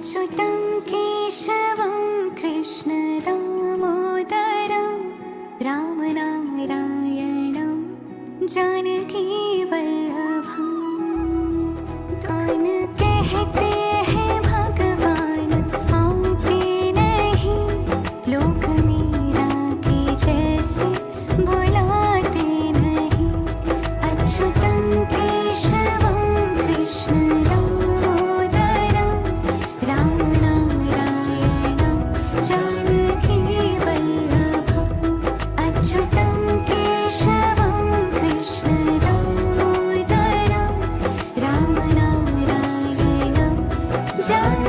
अच्युतं केशवं कृष्ण दामोदरं रामनारायणं जानकी 家。